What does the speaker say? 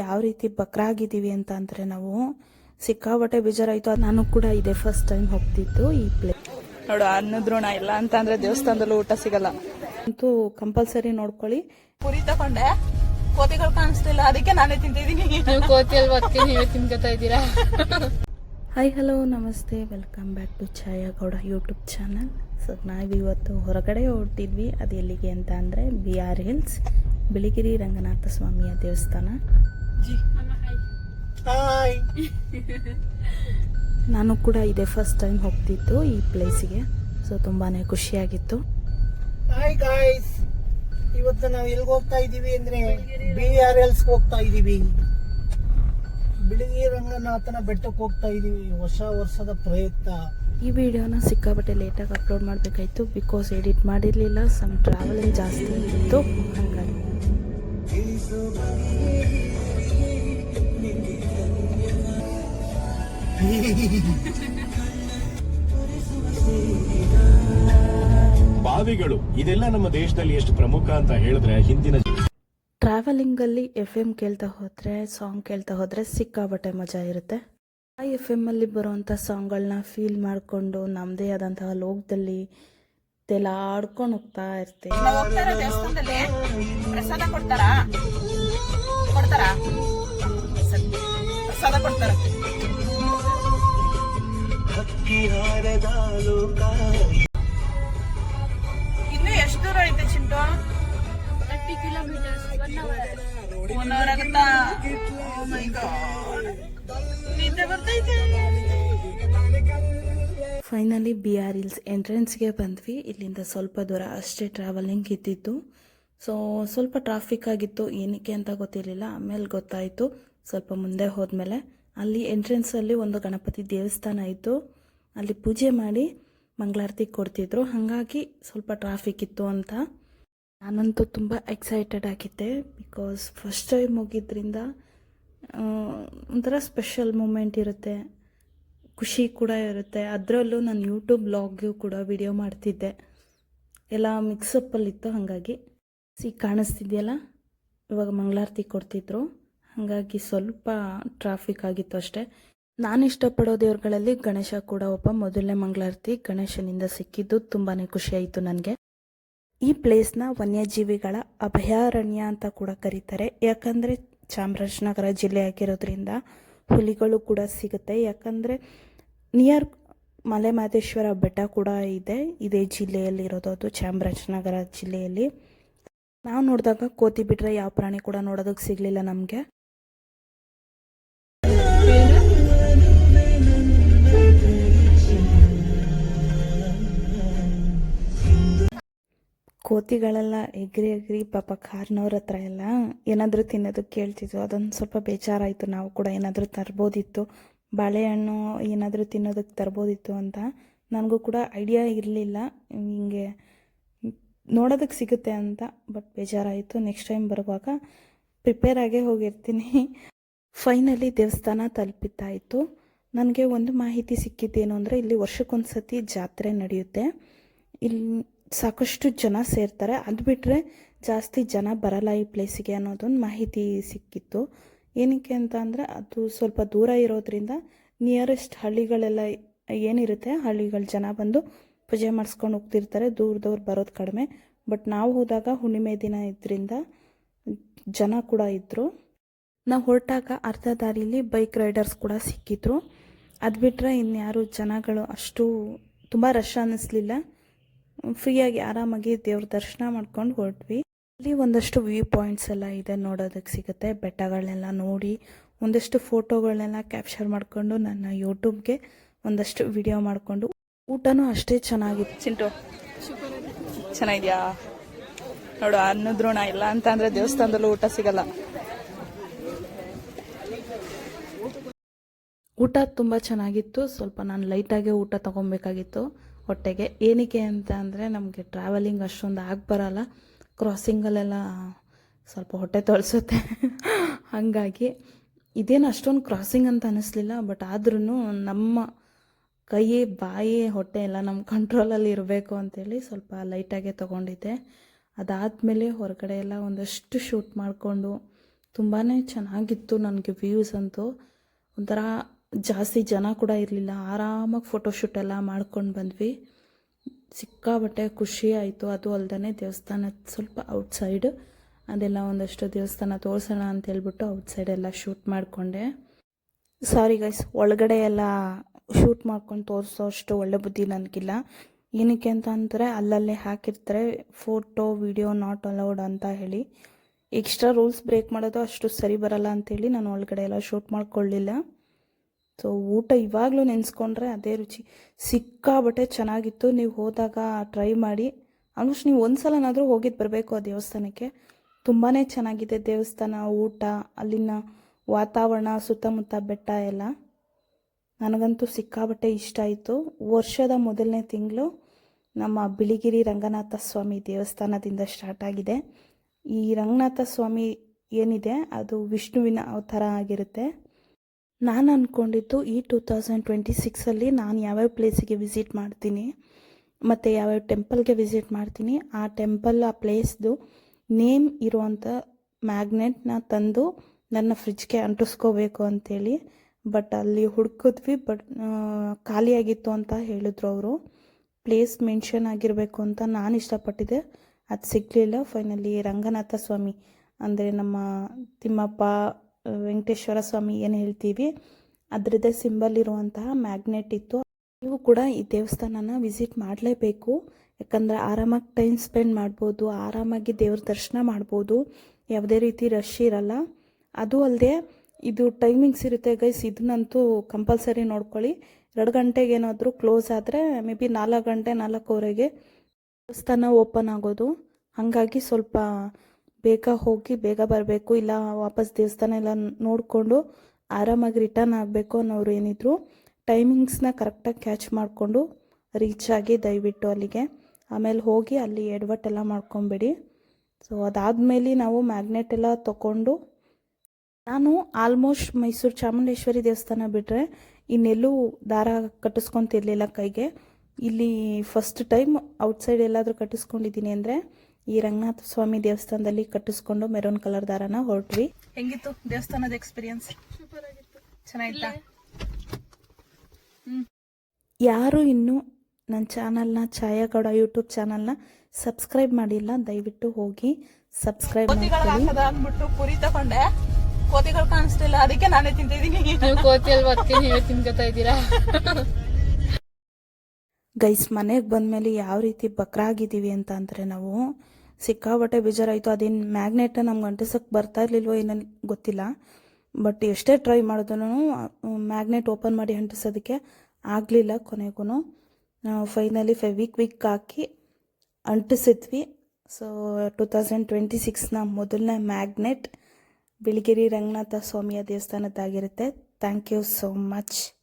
ಯಾವ ರೀತಿ ಬಕ್ರಾಗಿದ್ದೀವಿ ಅಂತ ಅಂದ್ರೆ ನಾವು ಸಿಕ್ಕಾಬಟ್ಟೆ ಬೇಜಾರಾಯ್ತು. ಅದು ನಾನು ಕೂಡ ಇದೆ ಫಸ್ಟ್ ಟೈಮ್ ಹೋಗ್ತಿದ್ದು ಈ ಪ್ಲೇಸ್ ನೋಡು ಅನ್ನದ್ರೋಣ ಇಲ್ಲ ಅಂತ ಅಂದ್ರೆ ದೇವಸ್ಥಾನದಲ್ಲೂ ಊಟ ಸಿಗಲ್ಲ. ಅಂತೂ ಕಂಪಲ್ಸರಿ ನೋಡ್ಕೊಳ್ಳಿ. ಪುರಿ ತಗೊಂಡೆ ಕೋತಿಗಳು ಕಾಣಿಸ್ತಿಲ್ಲ ಅದಕ್ಕೆ ನಾನೇ ತಿಂತಿದ್ದೀನಿ. ನೀವು ಕೋತಿ ಅಲ್ವಾ ಅದಕ್ಕೆ ನೀವೇ ತಿನ್ಕೋತಾ ಇದ್ದೀರಾ? ಹಾಯ್ ಹಲೋ ನಮಸ್ತೆ. Welcome back to Chhaya Gowda YouTube channel so ನಾವಿವತ್ತು ಹೊರಗಡೆ ಹೊರಟಿದ್ವಿ. ಅದು ಎಲ್ಲಿಗೆ ಅಂತ ಅಂದರೆ B R Hills Biligiri Ranganatha ಸ್ವಾಮಿಯ ದೇವಸ್ಥಾನ. ನಾನು ಕೂಡ ಇದೆ ಫಸ್ಟ್ ಟೈಮ್ ಹೋಗ್ತಿತ್ತು ಈ ಪ್ಲೇಸಿಗೆ ಸೊ ತುಂಬಾ ಖುಷಿಯಾಗಿತ್ತು. ಹಾಯ್ ಗಾಯ್ಸ್ ಇವತ್ತು ನಾವು ಎಲ್ಲಿಗೆ ಹೋಗ್ತಾ ಇದ್ದೀವಿ ಅಂದ್ರೆ ಬಿ ಆರ್ ಎಲ್ಸ್ ಹೋಗ್ತಾ ಇದ್ದೀವಿ. ಬಿಳಿಗಿ ರಂಗನಾಥನ ಬೆಟ್ಟಕ್ಕೆ ಹೋಗ್ತಾ ಇದ್ದೀವಿ. ಹೊಸ ವರ್ಷದ ಪ್ರಯುಕ್ತ. ಈ ವಿಡಿಯೋನ ಸಿಕ್ಕಾಬಟ್ಟೆ ಲೇಟಾಗಿ ಅಪ್ಲೋಡ್ ಮಾಡಬೇಕಾಯ್ತು ಬಿಕಾಸ್ ಎಡಿಟ್ ಮಾಡಿರಲಿಲ್ಲ. ಸಮ್ ಟ್ರಾವೆಲಿಂಗ್ ಜಾಸ್ತಿ ಇತ್ತು ಹಾಗಾಗಿ. ಬಾವಿಗಳು ಇದೆಲ್ಲ ನಮ್ಮ ದೇಶದಲ್ಲಿ ಎಷ್ಟು ಪ್ರಮುಖ ಅಂತ ಹೇಳಿದ್ರೆ ಹಿಂದಿನ ಟ್ರಾವೆಲಿಂಗಲ್ಲಿ ಎಫ್ ಎಂ ಕೇಳ್ತಾ ಹೋದ್ರೆ ಸಾಂಗ್ ಕೇಳ್ತಾ ಹೋದ್ರೆ ಸಿಕ್ಕಾಬಟ್ಟೆ ಮಜಾ ಇರುತ್ತೆ. ಆ ಎಫ್ ಎಮ್ಮಲ್ಲಿ ಸಾಂಗ್ ಸಾಂಗ್ಗಳನ್ನ ಫೀಲ್ ಮಾಡಿಕೊಂಡು ನಮ್ಮದೇ ಆದಂತಹ ಲೋಕದಲ್ಲಿ ತೆಲಾಡ್ಕೊಂಡು ಹೋಗ್ತಾ ಇರ್ತೀವಿ ನಾವು ಹೋಗ್ತಾ ಇರೋ ದೇವಸ್ಥಾನದಲ್ಲಿ? ಪ್ರಸಾದ ಕೊಡ್ತಾರಾ? ಕೊಡ್ತಾರಾ? ಪ್ರಸಾದ ಕೊಡ್ತಾರ? ಇನ್ನು ಎಷ್ಟು ದೂರ ಐತೆ Chintu? Thirty kilometres one hour one hour ಆಗುತ್ತಾ? My God. ನಿದ್ದೆ ಬರ್ತೈತೆ. ಫೈನಲಿ ಬಿ ಆರ್ ಹಿಲ್ಸ್ ಎಂಟ್ರೆನ್ಸ್ಗೆ ಬಂದ್ವಿ. ಇಲ್ಲಿಂದ ಸ್ವಲ್ಪ ದೂರ ಅಷ್ಟೇ ಟ್ರಾವೆಲಿಂಗ್ ಇದ್ದಿತ್ತು ಸೊ ಸ್ವಲ್ಪ ಟ್ರಾಫಿಕ್ ಆಗಿತ್ತು. ಏನಕ್ಕೆ ಅಂತ ಗೊತ್ತಿರಲಿಲ್ಲ. ಆಮೇಲೆ ಗೊತ್ತಾಯಿತು. ಸ್ವಲ್ಪ ಮುಂದೆ ಹೋದ್ಮೇಲೆ. ಅಲ್ಲಿ ಎಂಟ್ರೆನ್ಸಲ್ಲಿ ಒಂದು ಗಣಪತಿ ದೇವಸ್ಥಾನ ಇತ್ತು. ಅಲ್ಲಿ ಪೂಜೆ ಮಾಡಿ ಮಂಗಳಾರತಿ ಕೊಡ್ತಿದ್ರು. ಹಾಗಾಗಿ ಸ್ವಲ್ಪ ಟ್ರಾಫಿಕ್ ಇತ್ತು ಅಂತ. ನಾನಂತೂ ತುಂಬ ಎಕ್ಸೈಟೆಡ್ ಆಗಿದ್ದೆ ಬಿಕಾಸ್ ಫಸ್ಟ್ ಟೈಮ್ ಹೋಗಿದ್ದರಿಂದ ಒಂಥರ ಸ್ಪೆಷಲ್ ಮೂಮೆಂಟ್ ಇರುತ್ತೆ. ಖುಷಿ ಕೂಡ ಇರುತ್ತೆ. ಅದರಲ್ಲೂ ನಾನು ಯೂಟ್ಯೂಬ್ ಬ್ಲಾಗ್ಗೂ ಕೂಡ ವಿಡಿಯೋ ಮಾಡ್ತಿದ್ದೆ. ಎಲ್ಲ ಮಿಕ್ಸಪ್ಪಲ್ಲಿತ್ತು ಹಾಗಾಗಿ. ಸಿ ಕಾಣಿಸ್ತಿದೆಯಲ್ಲ? ಇವಾಗ ಮಂಗಳಾರತಿ ಕೊಡ್ತಿದ್ರು. ಹಾಗಾಗಿ ಸ್ವಲ್ಪ ಟ್ರಾಫಿಕ್ ಆಗಿತ್ತು ಅಷ್ಟೇ. ನಾನು ಇಷ್ಟಪಡೋ ದೇವ್ರುಗಳಲ್ಲಿ ಗಣೇಶ ಕೂಡ ಒಬ್ಬ ಮೊದಲನೇ ಮಂಗಳಾರತಿ ಗಣೇಶನಿಂದ ಸಿಕ್ಕಿದ್ದು ತುಂಬಾ ಖುಷಿಯಾಯಿತು ನನಗೆ. ಈ ಪ್ಲೇಸ್ನ ವನ್ಯಜೀವಿಗಳ ಅಭಯಾರಣ್ಯ ಅಂತ ಕೂಡ ಕರೀತಾರೆ. ಯಾಕಂದರೆ ಚಾಮರಾಜನಗರ ಜಿಲ್ಲೆ ಆಗಿರೋದ್ರಿಂದ ಹುಲಿಗಳು ಕೂಡ ಸಿಗುತ್ತೆ. ಯಾಕಂದರೆ ನಿಯರ್ ಮಲೆ ಮಹದೇಶ್ವರ ಬೆಟ್ಟ ಕೂಡ ಇದೆ. ಇದೇ ಜಿಲ್ಲೆಯಲ್ಲಿರೋದು ಅದು, ಚಾಮರಾಜನಗರ ಜಿಲ್ಲೆಯಲ್ಲಿ. ನಾವು ನೋಡಿದಾಗ ಕೋತಿ ಬಿಟ್ಟರೆ ಯಾವ ಪ್ರಾಣಿ ಕೂಡ ನೋಡೋದಕ್ಕೆ ಸಿಗಲಿಲ್ಲ ನಮಗೆ. ಕೋತಿಗಳೆಲ್ಲ ಎಗ್ರಿ ಎಗ್ರಿ, ಪಾಪ ಕಾರ್ನವ್ರ ಹತ್ರ ಎಲ್ಲ ಏನಾದರೂ ತಿನ್ನೋದಕ್ಕೆ ಕೇಳ್ತಿದ್ವು. ಅದೊಂದು ಸ್ವಲ್ಪ ಬೇಜಾರಾಯಿತು. ನಾವು ಕೂಡ ಏನಾದರೂ ತರ್ಬೋದಿತ್ತು. ಬಾಳೆಹಣ್ಣು ಏನಾದರೂ ತಿನ್ನೋದಕ್ಕೆ ತರ್ಬೋದಿತ್ತು ಅಂತ ನನಗೂ ಕೂಡ ಐಡಿಯಾ ಇರಲಿಲ್ಲ. ಹಿಂಗೆ ನೋಡೋದಕ್ಕೆ ಸಿಗುತ್ತೆ ಅಂತ ಬಟ್ ಬೇಜಾರಾಯಿತು. ನೆಕ್ಸ್ಟ್ ಟೈಮ್ ಬರುವಾಗ ಪ್ರಿಪೇರ್ ಆಗೇ ಹೋಗಿರ್ತೀನಿ. ಫೈನಲಿ ದೇವಸ್ಥಾನ ತಲುಪಿದ್ದಾಯಿತು. ನನಗೆ ಒಂದು ಮಾಹಿತಿ ಸಿಕ್ಕಿದ್ದೇನು ಅಂದರೆ ಇಲ್ಲಿ ವರ್ಷಕ್ಕೊಂದು ಸತಿ ಜಾತ್ರೆ ನಡೆಯುತ್ತೆ. ಇಲ್ಲಿ ಸಾಕಷ್ಟು ಜನ ಸೇರ್ತಾರೆ. ಅದು ಬಿಟ್ಟರೆ ಜಾಸ್ತಿ ಜನ ಬರಲ್ಲ ಈ ಪ್ಲೇಸಿಗೆ ಅನ್ನೋದೊಂದು ಮಾಹಿತಿ ಸಿಕ್ಕಿತ್ತು. ಏನಕ್ಕೆ ಅಂತ ಅಂದರೆ ಅದು ಸ್ವಲ್ಪ ದೂರ ಇರೋದ್ರಿಂದ ನಿಯರೆಸ್ಟ್ ಹಳ್ಳಿಗಳೆಲ್ಲ ಏನಿರುತ್ತೆ, ಹಳ್ಳಿಗಳ ಜನ ಬಂದು ಪೂಜೆ ಮಾಡಿಸ್ಕೊಂಡು ಹೋಗ್ತಿರ್ತಾರೆ. ದೂರದವ್ರು ಬರೋದು ಕಡಿಮೆ. ಬಟ್ ನಾವು ಹೋದಾಗ ಹುಣ್ಣಿಮೆ ದಿನ ಇದ್ರಿಂದ ಜನ ಕೂಡ ಇದ್ದರು ನಾವು ಹೊರಟಾಗ ಅರ್ಧ ದಾರಿಲಿ ಬೈಕ್ ರೈಡರ್ಸ್ ಕೂಡ ಸಿಕ್ಕಿದ್ರು. ಅದು ಬಿಟ್ಟರೆ ಇನ್ಯಾರು ಜನಗಳು ಅಷ್ಟು ತುಂಬ ರಶ್ ಅನ್ನಿಸ್ಲಿಲ್ಲ. ಫ್ರೀಯಾಗಿ ಆರಾಮಾಗಿ ದೇವ್ರ ದರ್ಶನ ಮಾಡ್ಕೊಂಡು ಹೊರಟ್ವಿ. ಅಲ್ಲಿ ಒಂದಷ್ಟು ವ್ಯೂ ಪಾಯಿಂಟ್ಸ್ ಎಲ್ಲ ಇದೆ ನೋಡೋದಕ್ಕೆ ಸಿಗುತ್ತೆ. ಬೆಟ್ಟಗಳನ್ನೆಲ್ಲ ನೋಡಿ, ಒಂದಷ್ಟು ಫೋಟೋಗಳನ್ನೆಲ್ಲ ಕ್ಯಾಪ್ಚರ್ ಮಾಡಿಕೊಂಡು ನನ್ನ ಯೂಟ್ಯೂಬ್ಗೆ ಒಂದಷ್ಟು ವಿಡಿಯೋ ಮಾಡಿಕೊಂಡು ಊಟನೂ ಅಷ್ಟೇ ಚೆನ್ನಾಗಿತ್ತು. ಚಿಂಟು, ಚೆನ್ನಾಗಿದ್ಯಾ? ನೋಡು, ಅನ್ನದ್ರೋಣ ಇಲ್ಲ ಅಂತ ಅಂದ್ರೆ ದೇವಸ್ಥಾನದಲ್ಲೂ ಊಟ ಸಿಗಲ್ಲ. ಊಟ ತುಂಬ ಚೆನ್ನಾಗಿತ್ತು. ಸ್ವಲ್ಪ ನಾನು ಲೈಟಾಗೆ ಊಟ ತೊಗೊಬೇಕಾಗಿತ್ತು ಹೊಟ್ಟೆಗೆ ಏನಕ್ಕೆ ಅಂತ ಅಂದರೆ ನಮಗೆ ಟ್ರಾವೆಲಿಂಗ್ ಅಷ್ಟೊಂದು ಆಗಿ ಬರಲ್ಲ. ಕ್ರಾಸಿಂಗಲ್ಲೆಲ್ಲ ಸ್ವಲ್ಪ ಹೊಟ್ಟೆ ತೊಳ್ಸುತ್ತೆ. ಹಾಗಾಗಿ ಇದೇನು ಅಷ್ಟೊಂದು ಕ್ರಾಸಿಂಗ್ ಅಂತ ಅನ್ನಿಸ್ಲಿಲ್ಲ ಬಟ್ ಆದ್ರೂ ನಮ್ಮ ಕೈ ಬಾಯಿ ಹೊಟ್ಟೆ ಎಲ್ಲ ನಮ್ಮ ಕಂಟ್ರೋಲಲ್ಲಿ ಇರಬೇಕು ಅಂತೇಳಿ ಸ್ವಲ್ಪ ಲೈಟಾಗೆ ತೊಗೊಂಡಿದ್ದೆ. ಅದಾದಮೇಲೆ ಹೊರಗಡೆ ಎಲ್ಲ ಒಂದಷ್ಟು ಶೂಟ್ ಮಾಡಿಕೊಂಡು ತುಂಬಾ ಚೆನ್ನಾಗಿತ್ತು ನನಗೆ ವ್ಯೂಸ್ ಅಂತೂ. ಒಂಥರ ಜಾಸ್ತಿ ಜನ ಕೂಡ ಇರಲಿಲ್ಲ. ಆರಾಮಾಗಿ ಫೋಟೋಶೂಟ್ ಎಲ್ಲ ಮಾಡ್ಕೊಂಡು ಬಂದ್ವಿ. ಸಿಕ್ಕಾಬಟ್ಟೆ ಖುಷಿ ಆಯಿತು. ಅದು ಅಲ್ಲದೆ ದೇವಸ್ಥಾನ ಸ್ವಲ್ಪ ಔಟ್ಸೈಡ್ ಅದೆಲ್ಲ ಒಂದಷ್ಟು ದೇವಸ್ಥಾನ ತೋರಿಸೋಣ ಅಂತ ಹೇಳ್ಬಿಟ್ಟು ಔಟ್ಸೈಡ್ ಎಲ್ಲ ಶೂಟ್ ಮಾಡಿಕೊಂಡೆ. ಸಾರಿ ಗೈಸ್ ಒಳಗಡೆ ಎಲ್ಲ ಶೂಟ್ ಮಾಡ್ಕೊಂಡು ತೋರಿಸೋ ಅಷ್ಟು ಒಳ್ಳೆ ಬುದ್ಧಿ ನನಗಿಲ್ಲ. ಏನಕ್ಕೆ ಅಂತ ಅಂದರೆ ಅಲ್ಲಲ್ಲೇ ಹಾಕಿರ್ತಾರೆ. ಫೋಟೋ ವಿಡಿಯೋ ನಾಟ್ ಅಲೌಡ್ ಅಂತ ಹೇಳಿ. ಎಕ್ಸ್ಟ್ರಾ ರೂಲ್ಸ್ ಬ್ರೇಕ್ ಮಾಡೋದು ಅಷ್ಟು ಸರಿ ಬರಲ್ಲ ಅಂತೇಳಿ ನಾನು ಒಳಗಡೆ ಎಲ್ಲ ಶೂಟ್ ಮಾಡ್ಕೊಳ್ಳಿಲ್ಲ. ಸೊ ಊಟ ಇವಾಗಲೂ ನೆನೆಸ್ಕೊಂಡ್ರೆ ಅದೇ ರುಚಿ. ಸಿಕ್ಕಾಬಟ್ಟೆ ಚೆನ್ನಾಗಿತ್ತು. ನೀವು ಹೋದಾಗ ಟ್ರೈ ಮಾಡಿ. ಆಲ್ಮೋಸ್ಟ್ ನೀವು ಒಂದು ಸಲನಾದರೂ ಹೋಗಿದ್ದು ಬರಬೇಕು ಆ ದೇವಸ್ಥಾನಕ್ಕೆ. ತುಂಬಾ ಚೆನ್ನಾಗಿದೆ ದೇವಸ್ಥಾನ, ಊಟ, ಅಲ್ಲಿನ ವಾತಾವರಣ, ಸುತ್ತಮುತ್ತ ಬೆಟ್ಟ ಎಲ್ಲ. ನನಗಂತೂ ಸಿಕ್ಕಾಬಟ್ಟೆ ಇಷ್ಟ ಆಯಿತು. ವರ್ಷದ ಮೊದಲನೇ ತಿಂಗಳು ನಮ್ಮ ಬಿಳಿಗಿರಿ ರಂಗನಾಥ ಸ್ವಾಮಿ ದೇವಸ್ಥಾನದಿಂದ ಸ್ಟಾರ್ಟ್ ಆಗಿದೆ. ಈ ರಂಗನಾಥ ಸ್ವಾಮಿ ಏನಿದೆ? ಅದು ವಿಷ್ಣುವಿನ ಅವತಾರ ಆಗಿರುತ್ತೆ. ನಾನು ಅಂದ್ಕೊಂಡಿದ್ದು ಈ ಟೂ ತೌಸಂಡ್ ಟ್ವೆಂಟಿ ಸಿಕ್ಸಲ್ಲಿ ನಾನು ಯಾವ್ಯಾವ ಪ್ಲೇಸಿಗೆ ವಿಸಿಟ್ ಮಾಡ್ತೀನಿ, ಮತ್ತು ಯಾವ್ಯಾವ ಟೆಂಪಲ್ಗೆ ವಿಸಿಟ್ ಮಾಡ್ತೀನಿ, ಆ ಟೆಂಪಲ್ ಆ ಪ್ಲೇಸ್ದು ನೇಮ್ ಇರುವಂಥ ಮ್ಯಾಗ್ನೆಟ್ನ ತಂದು ನನ್ನ ಫ್ರಿಜ್ಗೆ ಅಂಟಿಸ್ಕೋಬೇಕು ಅಂತೇಳಿ ಬಟ್ ಅಲ್ಲಿ ಹುಡುಕಿದ್ವಿ ಬಟ್ ಖಾಲಿಯಾಗಿತ್ತು ಅಂತ ಹೇಳಿದ್ರು ಅವರು. ಪ್ಲೇಸ್ ಮೆನ್ಷನ್ ಆಗಿರಬೇಕು ಅಂತ ನಾನು ಇಷ್ಟಪಟ್ಟಿದ್ದೆ. ಅದು ಸಿಗಲಿಲ್ಲ. ಫೈನಲಿ ರಂಗನಾಥ ಸ್ವಾಮಿ, ಅಂದರೆ ನಮ್ಮ ತಿಮ್ಮಪ್ಪ ವೆಂಕಟೇಶ್ವರ ಸ್ವಾಮಿ ಏನು ಹೇಳ್ತೀವಿ? ಅದರದ್ದೇ ಸಿಂಬಲ್ ಇರುವಂತಹ ಮ್ಯಾಗ್ನೆಟ್ ಇತ್ತು. ನೀವು ಕೂಡ ಈ ದೇವಸ್ಥಾನನ ವಿಸಿಟ್ ಮಾಡಲೇಬೇಕು. ಯಾಕಂದರೆ ಆರಾಮಾಗಿ ಟೈಮ್ ಸ್ಪೆಂಡ್ ಮಾಡ್ಬೋದು, ಆರಾಮಾಗಿ ದೇವ್ರ ದರ್ಶನ ಮಾಡ್ಬೋದು. ಯಾವುದೇ ರೀತಿ ರಶ್ ಇರಲ್ಲ. ಅದು ಅಲ್ಲದೆ ಇದು ಟೈಮಿಂಗ್ಸ್ ಇರುತ್ತೆ ಗೈಸ್ ಇದನ್ನಂತೂ ಕಂಪಲ್ಸರಿ ನೋಡ್ಕೊಳ್ಳಿ. ಎರಡು ಗಂಟೆಗೆ ಏನಾದರೂ ಕ್ಲೋಸ್ ಆದರೆ ಮೇ ಬಿ ನಾಲ್ಕು ಗಂಟೆ ನಾಲ್ಕೂವರೆಗೆ ದೇವಸ್ಥಾನ ಓಪನ್ ಆಗೋದು. ಹಾಗಾಗಿ ಸ್ವಲ್ಪ ಬೇಗ ಹೋಗಿ ಬೇಗ ಬರಬೇಕು, ಇಲ್ಲ ವಾಪಸ್ ದೇವಸ್ಥಾನ ಎಲ್ಲ ನೋಡಿಕೊಂಡು ಆರಾಮಾಗಿ ರಿಟರ್ನ್ ಆಗಬೇಕು ಅನ್ನೋರು ಏನಿದ್ರು ಟೈಮಿಂಗ್ಸ್ನ ಕರೆಕ್ಟಾಗಿ ಕ್ಯಾಚ್ ಮಾಡಿಕೊಂಡು ರೀಚ್ ಆಗಿ ದಯವಿಟ್ಟು ಅಲ್ಲಿಗೆ. ಆಮೇಲೆ ಹೋಗಿ ಅಲ್ಲಿ ಎಡವಟ್ಟೆಲ್ಲ ಮಾಡ್ಕೊಂಬೇಡಿ. ಸೊ ಅದಾದಮೇಲೆ ನಾವು ಮ್ಯಾಗ್ನೆಟ್ ಎಲ್ಲ ತಗೊಂಡು ನಾನು ಆಲ್ಮೋಸ್ಟ್ ಮೈಸೂರು ಚಾಮುಂಡೇಶ್ವರಿ ದೇವಸ್ಥಾನ ಬಿಟ್ಟರೆ ಇನ್ನೆಲ್ಲೂ ದಾರ ಕಟ್ಟಿಸ್ಕೊತಿರ್ಲಿಲ್ಲ ಕೈಗೆ. ಇಲ್ಲಿ ಫಸ್ಟ್ ಟೈಮ್ ಔಟ್ಸೈಡ್ ಎಲ್ಲಾದರೂ ಕಟ್ಟಿಸ್ಕೊಂಡಿದ್ದೀನಿ ಅಂದರೆ ಈ ರಂಗನಾಥ ಸ್ವಾಮಿ ದೇವಸ್ಥಾನದಲ್ಲಿ ಕಟ್ಟಿಸ್ಕೊಂಡು ಮೆರೂನ್ ಕಲರ್ ದಾರನ ಹೊರಟ್ವಿ. ಹೆಂಗಿತ್ತು ದೇವಸ್ಥಾನದ ಎಕ್ಸ್ಪೀರಿಯನ್ಸ್ ಸೂಪರ್ ಆಗಿತ್ತು ಚೆನ್ನಾಗಿತ್ತಾ ಯಾರು ಇನ್ನೂ ನನ್ನ ಚಾನಲ್ನ ಛಾಯಾಗೌಡ ಯೂಟ್ಯೂಬ್ ಚಾನಲ್ನ ಸಬ್ಸ್ಕ್ರೈಬ್ ಮಾಡಿಲ್ಲ ದಯವಿಟ್ಟು ಹೋಗಿ ಸಬ್ಸ್ಕ್ರೈಬ್ ಅಂದ್ಬಿಟ್ಟು ಪುರಿ ತಗೊಂಡೆ. ಕೋತಿಗಳು ಕಾಣಿಸ್ತಿಲ್ಲ ಅದಕ್ಕೆ ನಾನೇ ತಿಂತಿದ್ದೀನಿ. ನೀವು ಕೋತಿ ಅಲ್ವಾ ತಿನ್ಕೋತಾ ಇದ್ದೀರಾ? ಗೈಸ್, ಮನೆಗೆ ಬಂದಮೇಲೆ ಯಾವ ರೀತಿ ಬಕ್ರಾಗಿದ್ದೀವಿ ಅಂತ ಅಂದರೆ ನಾವು ಸಿಕ್ಕಾಬಟ್ಟೆ ಬೇಜಾರಾಯಿತು. ಅದೇನು ಮ್ಯಾಗ್ನೆಟ್ ನಮ್ಗೆ ಅಂಟಿಸೋಕ್ಕೆ ಬರ್ತಾ ಇರಲಿಲ್ವೋ ಏನೋ ಗೊತ್ತಿಲ್ಲ. ಬಟ್ ಎಷ್ಟೇ ಟ್ರೈ ಮಾಡಿದ್ರು ಮ್ಯಾಗ್ನೆಟ್ ಓಪನ್ ಮಾಡಿ ಅಂಟಿಸೋದಕ್ಕೆ ಆಗಲಿಲ್ಲ ಕೊನೆಗೂ. ನಾವು ಫೈನಲಿ ಫೆವಿಕ್ ವಿಕ್ ಹಾಕಿ ಅಂಟಿಸಿದ್ವಿ. ಸೊ, ಟು ತೌಸಂಡ್ ಟ್ವೆಂಟಿ ಸಿಕ್ಸ್ನ ಮೊದಲನೇ ಮ್ಯಾಗ್ನೆಟ್ ಬಿಳಿಗಿರಿ ರಂಗನಾಥ ಸ್ವಾಮಿಯ ದೇವಸ್ಥಾನದ್ದಾಗಿರುತ್ತೆ. Thank you so much.